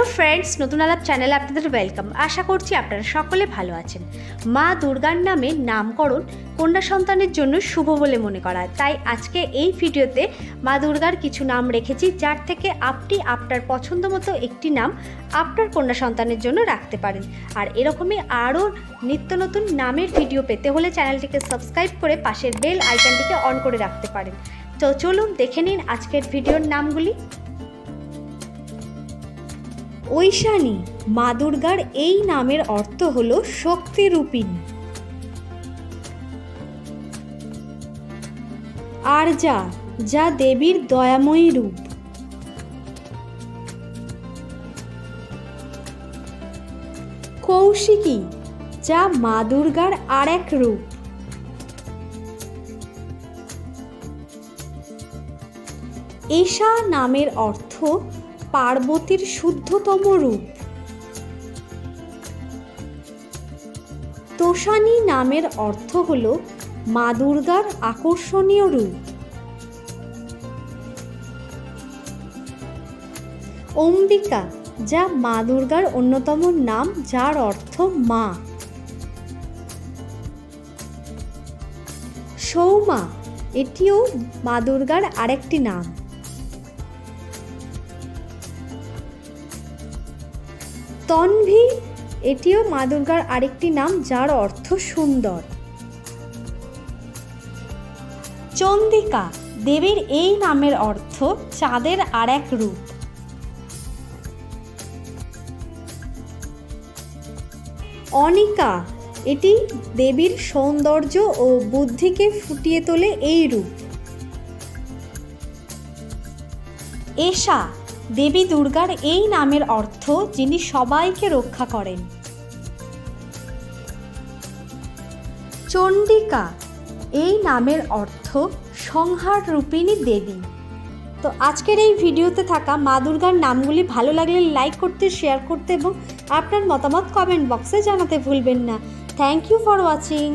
Hello friends, নতুন আলাপ চ্যানেলে আপনাদের ওয়েলকাম। আশা করছি আপনারা সকলে ভালো আছেন। মা দুর্গার নামে নামকরণ কন্যা সন্তানের জন্য শুভ বলে মনে করা। তাই আজকে এই ভিডিওতে মা দুর্গার কিছু নাম রেখেছি, যার থেকে আপনি আপনার পছন্দ মতো একটি নাম আপনার কন্যা সন্তানের জন্য রাখতে পারেন। আর এরকমই আরও নিত্য নতুন নামের ভিডিও পেতে হলে চ্যানেলটিকে সাবস্ক্রাইব করে পাশের বেল আইকনটিকে অন করে রাখতে পারেন। তো চলুন দেখে নিন আজকের ভিডিওর নামগুলি। ঐশানী, মা দুর্গার এই নামের অর্থ হল শক্তিরূপিণী। আরজা যা দেবীর দয়াময়ী রূপ। কৌশিকী, যা মা দুর্গার আর এক রূপ। এশা নামের অর্থ পার্বতীর শুদ্ধতম রূপ। তোষানী নামের অর্থ হল মা দুর্গার আকর্ষণীয় রূপ। অম্বিকা, যা মা দুর্গার অন্যতম নাম, যার অর্থ মা। সৌমা, এটিও মা দুর্গার আরেকটি নাম। তন্ভী, এটিও মা দুর্গার আরেকটি নাম যার অর্থ সুন্দর। চন্দিকা, দেবীর এই নামের অর্থ চাঁদের আর এক রূপ। অনিকা, এটি দেবীর সৌন্দর্য ও বুদ্ধিকে ফুটিয়ে তোলে এই রূপ। এশা দেবী দুর্গার এই নামের অর্থ যিনি সবাইকে রক্ষা করেন। চণ্ডিকা, এই নামের অর্থ সংহার রূপিণী দেবী। তো আজকের এই ভিডিওতে থাকা মা দুর্গার নামগুলি ভালো লাগলে লাইক করতে শেয়ার করতে এবং আপনার মতামত কমেন্ট বক্সে জানাতে ভুলবেন না। Thank you for watching